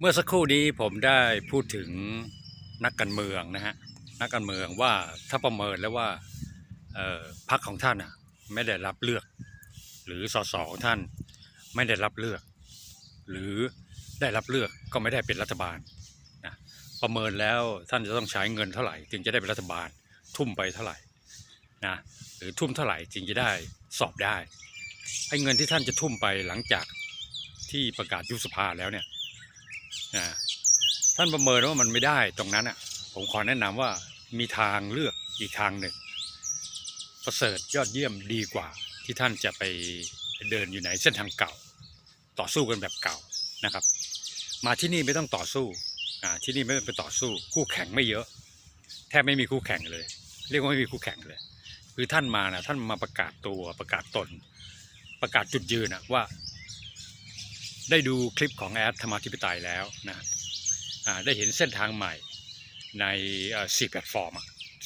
เมื่อสักครู่นี้ผมได้พูดถึงนักการเมืองนะฮะนักการเมืองว่าถ้าประเมินแล้วว่าพรรคของท่านอะไม่ได้รับเลือก หรือสสของท่านไม่ได้รับเลือก หรือได้รับเลือกก็ไม่ได้เป็นรัฐบาลนะประเมินแล้วท่านจะต้องใช้เงินเท่าไหร่จึงจะได้เป็นรัฐบาล ทุ่มไปเท่าไหร่นะหรือทุ่มเท่าไหร่จึงจะได้สอบได้ไอ้เงินที่ท่านจะทุ่มไปหลังจากที่ประกาศยุบสภาแล้วเนี่ย ท่านประเมินว่ามันไม่ได้ตรงนั้นอะ ผมขอแนะนำว่ามีทางเลือกอีกทางหนึ่ง ประเสริฐยอดเยี่ยมดีกว่าที่ท่านจะไปเดินอยู่ในเส้นทางเก่า ต่อสู้กันแบบเก่านะครับ มาที่นี่ไม่ต้องต่อสู้ที่นี่ไม่ต้องไปต่อสู้ คู่แข่งไม่เยอะ แทบไม่มีคู่แข่งเลย เรียกว่าไม่มีคู่แข่งเลย คือท่านมานะท่านมาประกาศตัวประกาศตน ประกาศจุดยืนนะว่า ได้ดูคลิปของแอดธรรมาธิปไตยแล้วนะได้เห็นเส้นทางใหม่ในสี่แพลตฟอร์ม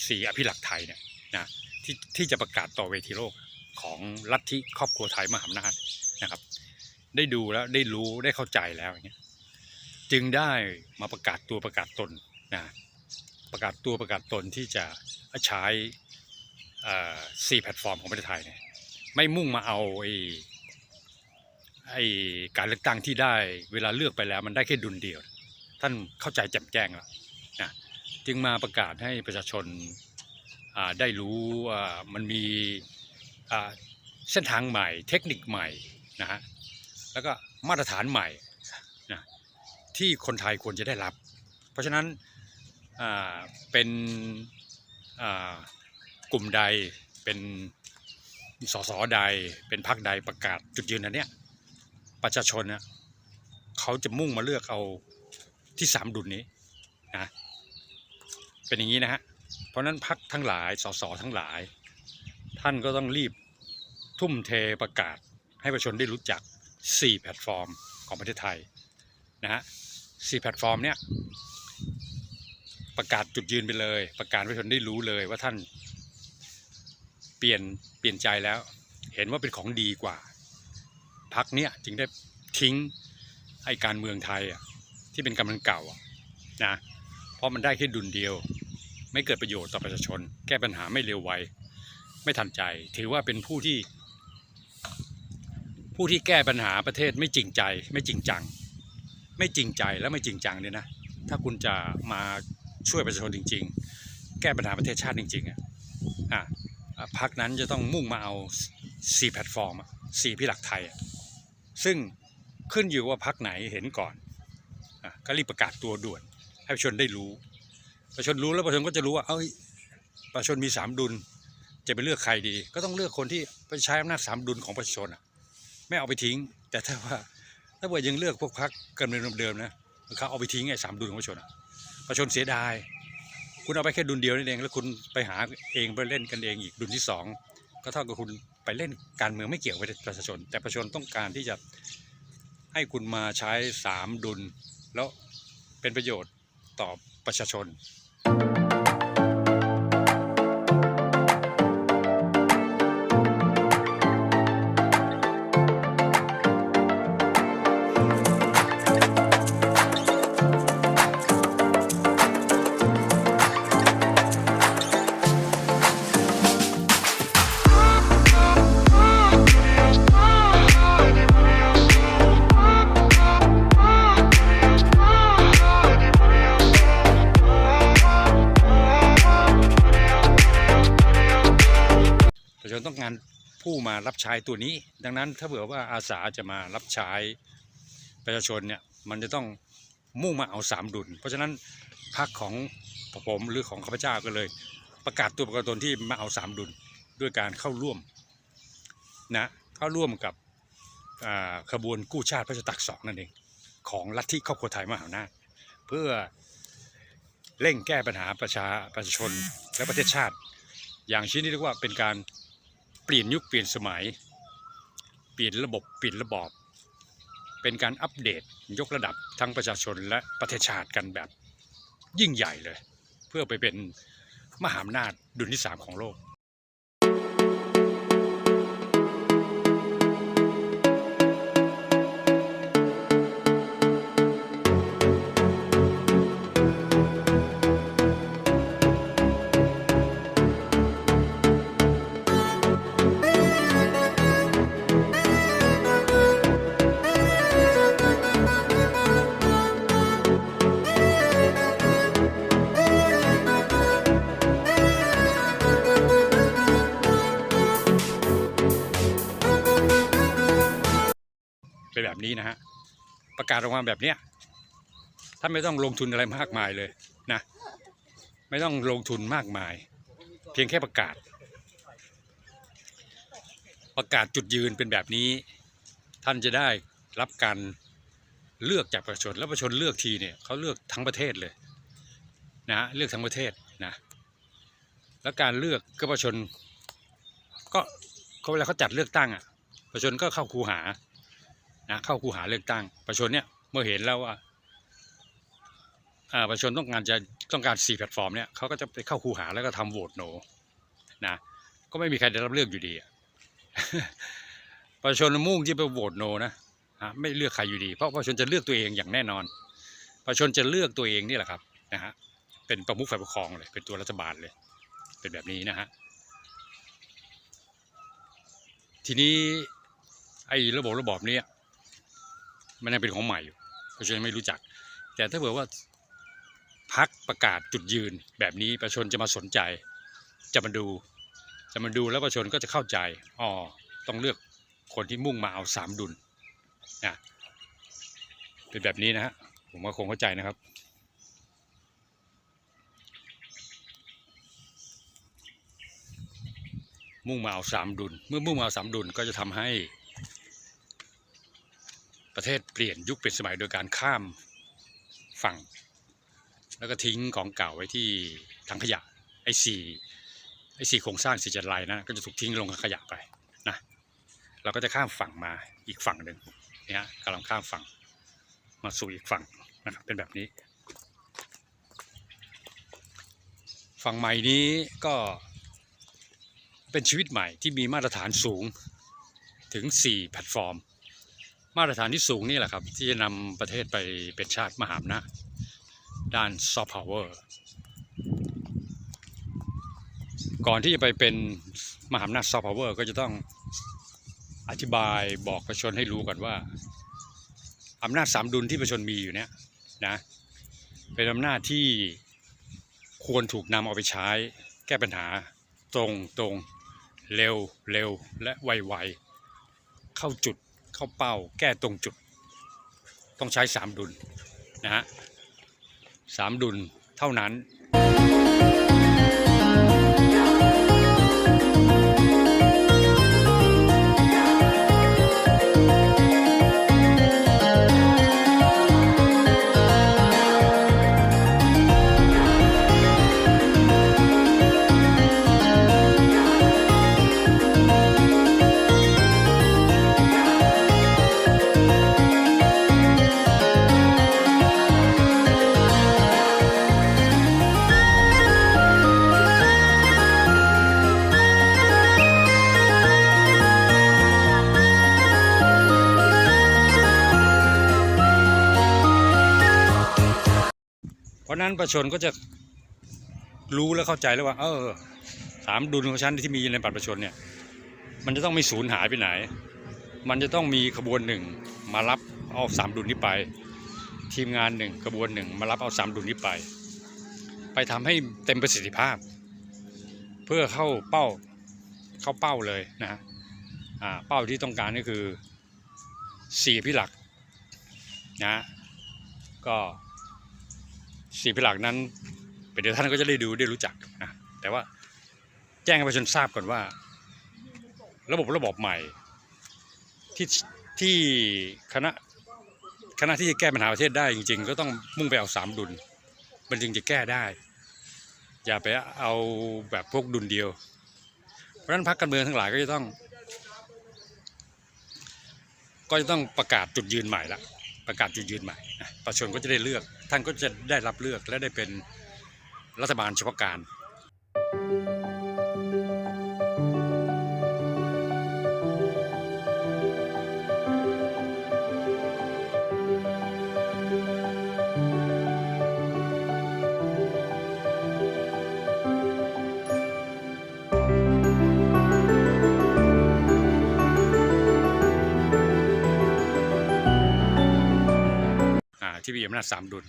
สี่อภิรักษ์ไทยเนี่ยนะที่ที่จะประกาศต่อเวทีโลกของลัทธิครอบครัวไทยมหาอำนาจนะครับ ได้ดูแล้วได้รู้ได้เข้าใจแล้วอย่างเงี้ยจึงได้มาประกาศตัวประกาศตนนะประกาศตัวประกาศตนที่จะใช้สี่แพลตฟอร์มของประเทศไทยเนี่ยไม่มุ่งมาเอาไอ้ ไอ้การเลือกตั้งที่ได้เวลาเลือกไปแล้วมันได้แค่ดุลเดียว ท่านเข้าใจแจ่มแจ้งแล้วนะจึงมาประกาศให้ประชาชนาได้รู้ว่ามันมีเส้นทางใหม่ เทคนิคใหม่นะฮะแล้วก็มาตรฐานใหม่นะที่คนไทยควรจะได้รับ เพราะฉะนั้นเป็นกลุ่มใดเป็นสสใดเป็นพรรคใดประกาศจุดยืนอันเนี้ย ประชาชนเนี่ยเขาจะมุ่งมาเลือกเอาที่สามดุลนี้นะเป็นอย่างนี้นะฮะเพราะนั้นพักทั้งหลายสสทั้งหลาย ท่านก็ต้องรีบทุ่มเทประกาศให้ประชาชนได้รู้จัก 4 แพลตฟอร์มของประเทศไทยนะฮะสี่แพลตฟอร์มเนี่ยประกาศจุดยืนไปเลย ประกาศประชาชนได้รู้เลยว่าท่านเปลี่ยนเปลี่ยนใจแล้ว เห็นว่าเป็นของดีกว่า พักเนี้ยจึงได้ทิ้งไอ้การเมืองไทยอะที่เป็นกำลังเก่าอะนะเพราะมันได้แค่ดุลเดียว ไม่เกิดประโยชน์ต่อประชาชน แก้ปัญหาไม่เร็วไวไม่ทันใจ ถือว่าเป็นผู้ที่ ผู้ที่แก้ปัญหาประเทศไม่จริงใจ ไม่จริงจัง ไม่จริงใจและไม่จริงจังเนี่ยนะถ้าคุณจะมาช่วยประชาชนจริง ๆ แก้ปัญหาประเทศชาติจริงๆอะอะพักนั้นจะต้องมุ่งมาเอาสี่แพลตฟอร์มสี่พี่หลักไทยอะ ซึ่งขึ้นอยู่ว่าพักไหนเห็นก่อนอก็รีบประกาศตัวด่วนให้ประชาชนได้รู้ ประชาชนรู้แล้วประชาชนก็จะรู้ว่าเอ้ยประชาชนมีสามดุล จะไปเลือกใครดี ก็ต้องเลือกคนที่ไปใช้อำนาจสามดุลของประชาชนอะไม่เอาไปทิ้ง แต่ถ้าว่าถ้าว่ายังเลือกพวกพักการเมืองเดิมๆนะเขาเอาไปทิ้งไอ้สามดุลของประชาชนอะประชาชนเสียดาย คุณเอาไปแค่ดุลเดียวนั่นเอง แล้วคุณไปหาเองไปเล่นกันเองอีกดุลที่สอง ก็เท่ากับคุณไปเล่นการเมืองไม่เกี่ยวกับประชาชน แต่ประชาชนต้องการที่จะให้คุณมาใช้สามดุล แล้วเป็นประโยชน์ต่อประชาชน ต้องการผู้มารับใช้ตัวนี้ ดังนั้นถ้าเผื่อว่าอาสาจะมารับใช้ประชาชนเนี่ยมันจะต้องมุ่งมาเอาสามดุล เพราะฉะนั้นพรรคของผมหรือของข้าพเจ้าก็เลย ประกาศตัวประกันตนที่มาเอาสามดุลด้วยการเข้าร่วมนะเข้าร่วมกับขบวนกู้ชาติพระชตักสองนั่นเองของลัทธิครอบครัวไทยมหาอำนาจเพื่อเร่งแก้ปัญหาประชาประชาชนและประเทศชาติ อย่างชิ้นนี้เรียกว่าเป็นการ เปลี่ยนยุคเปลี่ยนสมัย เปลี่ยนระบบเปลี่ยนระบอบ เป็นการอัปเดตยกระดับทั้งประชาชนและประเทศชาติกันแบบยิ่งใหญ่เลย เพื่อไปเป็นมหาอำนาจดุลที่สามของโลก นี้นะฮะประกาศออกมาแบบเนี้ยท่านไม่ต้องลงทุนอะไรมากมายเลยนะ ไม่ต้องลงทุนมากมาย เพียงแค่ประกาศ ประกาศจุดยืนเป็นแบบนี้ ท่านจะได้รับการเลือกจากประชาชนแล้วประชาชนเลือกทีเนี่ยเขาเลือกทั้งประเทศเลยนะเลือกทั้งประเทศนะแล้วการเลือกก็ประชาชนก็ก็เวลาเขาจัดเลือกตั้งอะประชาชนก็เข้าคูหา นะเข้าคูหาเลือกตั้ง ประชาชนเนี่ยเมื่อเห็นแล้วว่าประชาชนต้องการจะต้องการสี่แพลตฟอร์มเนี่ยเขาก็จะไปเข้าคูหาแล้วก็ทำโหวตโนนะก็ไม่มีใครได้รับเลือกอยู่ดีประชาชนมุ่งที่ไปโหวตโนนะฮะไม่เลือกใครอยู่ดี เพราะประชาชนจะเลือกตัวเองอย่างแน่นอน ประชาชนจะเลือกตัวเองนี่แหละครับนะฮะเป็นประมุขฝ่ายปกครองเลยเป็นตัวรัฐบาลเลย เป็นแบบนี้นะฮะทีนี้ไอ้ระบบระบอบเนี้ย มันยังเป็นของใหม่อยู่ประชาชนไม่รู้จัก แต่ถ้าเผื่อว่าพักประกาศจุดยืนแบบนี้ประชาชนจะมาสนใจ จะมาดู จะมาดูแล้วประชาชนก็จะเข้าใจอ๋อต้องเลือกคนที่มุ่งมาเอาสามดุลนะเป็นแบบนี้นะฮะผมว่าคงเข้าใจนะครับมุ่งมาเอาสามดุล เมื่อมุ่งมาเอาสามดุลก็จะทำให้ ประเทศเปลี่ยนยุคเปลี่ยนสมัยโดยการข้ามฝั่ง แล้วก็ทิ้งของเก่าไว้ที่ถังขยะไอ้สี่ไอ้สี่โครงสร้างสี่จัดลายนะก็จะถูกทิ้งลงกับขยะไปนะเราก็จะข้ามฝั่งมาอีกฝั่งหนึ่งเนี่ยฮะกำลังข้ามฝั่งมาสู่อีกฝั่งนะครับเป็นแบบนี้ ฝั่งใหม่นี้ก็เป็นชีวิตใหม่ที่มีมาตรฐานสูงถึง 4 แพลตฟอร์ม มาตรฐานที่สูงนี่แหละครับ ที่จะนำประเทศไปเป็นชาติมหาอำนาจด้านซอฟต์พาวเวอร์ก่อนที่จะไปเป็นมหาอำนาจซอฟต์พาวเวอร์ก็จะต้องอธิบายบอกประชาชนให้รู้ก่อนว่าอำนาจสามดุลที่ประชาชนมีอยู่เนี้ยนะเป็นอำนาจที่ควรถูกนำเอาไปใช้แก้ปัญหาตรงตรงเร็วเร็วและไวไวเข้าจุด เข้าเป้าแก้ตรงจุด ต้องใช้สามดุลนะฮะสามดุลเท่านั้น ราะนั้นประชาชนก็จะรู้และเข้าใจแล้วว่า เออสามดุลของฉันที่มีในบัตรประชาชนเนี่ย มันจะต้องไม่สูญหายไปไหน มันจะต้องมีขบวนหนึ่งมารับเอาสามดุลนี้ไป ทีมงานหนึ่งขบวนหนึ่งมารับเอาสามดุลนี้ไป ไปทำให้เต็มประสิทธิภาพ เพื่อเข้าเป้าเข้าเป้าเลยนะฮะอ่าเป้าที่ต้องการก็คือสี่พิหลักนะก็ สี่พิหลักนั้นเดี๋ยวท่านก็จะได้ดูได้รู้จักนะแต่ว่าแจ้งให้ประชาชนทราบก่อนว่า ระบบระบบใหม่ที่ที่คณะคณะที่จะแก้ปัญหาประเทศได้จริง ๆ ก็ต้องมุ่งไปเอาสามดุล มันจึงจะแก้ได้ อย่าไปเอาแบบพวกดุลเดียว เพราะนั้นพรรคการเมืองทั้งหลายก็จะต้อง ก็จะต้องประกาศจุดยืนใหม่ละประกาศจุดยืนใหม่ ชาชนก็จะได้เลือก ท่านก็จะได้รับเลือกและได้เป็นรัฐบาลเฉพาะการ ที่มีอำนาจสามดุล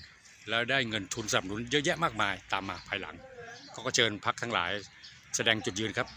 แล้วได้เงินทุนสนับสนุนเยอะแยะมากมายตามมาภายหลังเขาก็เชิญพักทั้งหลายแสดงจุดยืนครับ